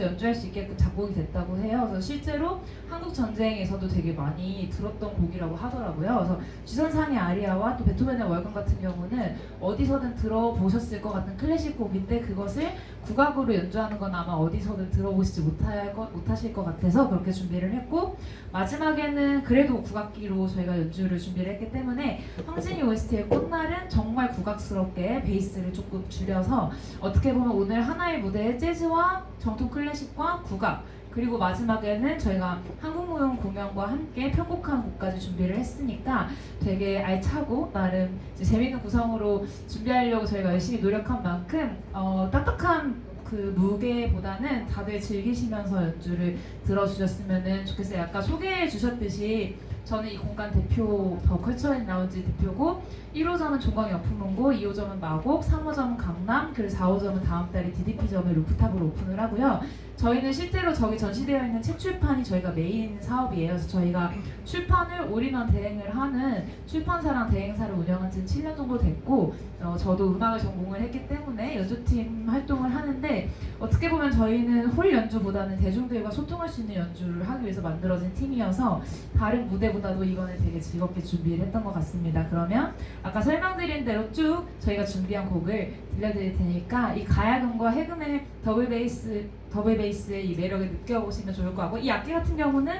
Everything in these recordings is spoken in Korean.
연주할 수 있게끔 작곡이 됐다고 해요. 그래서 실제로 한국 전쟁에서도 되게 많이 들었던 곡이라고 하더라고요. 그래서 주선상의 아리아와 또 베토벤의 월광 같은 경우는 어디서든 들어보셨을 것 같은 클래식 곡인데 그것을 국악으로 연주하는 건 아마 어디서든 들어보시지 못하실 것 같아서 그렇게 준비를 했고 마지막에는 그래도 국악기로 저희가 연주를 준비를 했기 때문에 황진이 OST의 꽃날은 정말 국악스럽게 베이스를 조금 줄여서 어떻게 보면 오늘 하나의 무대에 재즈와 정통 클래식과 국악 그리고 마지막에는 저희가 한국무용 공연과 함께 편곡한 곡까지 준비를 했으니까 되게 알차고 나름 재밌는 구성으로 준비하려고 저희가 열심히 노력한 만큼 어, 딱딱한 그 무게보다는 다들 즐기시면서 연주를 들어주셨으면 좋겠어요. 약간 소개해 주셨듯이 저는 이 공간 대표 더 컬처인 라운지 대표고 1호점은 종광역품문고 2호점은 마곡, 3호점은 강남, 그리고 4호점은 다음 달에 DDP점에 루프탑을 오픈을 하고요. 저희는 실제로 저기 전시되어 있는 책 출판이 저희가 메인 사업이에요. 그래서 저희가 출판을 올인원 대행을 하는 출판사랑 대행사를 운영한 지 7년 정도 됐고 어, 저도 음악을 전공을 했기 때문에 연주팀 활동을 하는데 어떻게 보면 저희는 홀 연주보다는 대중들과 소통할 수 있는 연주를 하기 위해서 만들어진 팀이어서 다른 무대 보다도 이번에 되게 즐겁게 준비를 했던 것 같습니다. 그러면 아까 설명드린 대로 쭉 저희가 준비한 곡을 들려드릴 테니까 이 가야금과 해금의 더블 베이스 더블 베이스의 이 매력을 느껴보시면 좋을 것 같고 이 악기 같은 경우는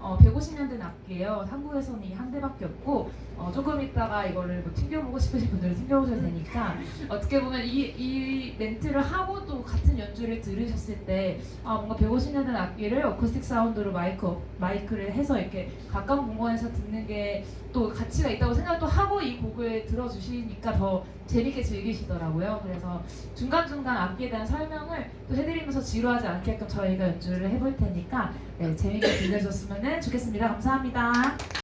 어, 150년 된 악기예요. 한국에서는 이 한 대밖에 없고 어, 조금 있다가 이거를 뭐 튕겨보고 싶으신 분들은 튕겨보셔도 되니까 어떻게 보면 이, 이 멘트를 하고 또 같은 연주를 들으셨을 때 아, 뭔가 150년 된 악기를 어쿠스틱 사운드로 마이크 마이크를 해서 이렇게 가까운 공간에서 듣는 게 또 가치가 있다고 생각을 또 하고 이 곡을 들어주시니까 더 재밌게 즐기시더라고요. 그래서 중간중간 악기에 대한 설명을 또 해드리면서 지루하지 않게끔 저희가 연주를 해볼 테니까 네, 재밌게 들려줬 좋겠습니다. 감사합니다.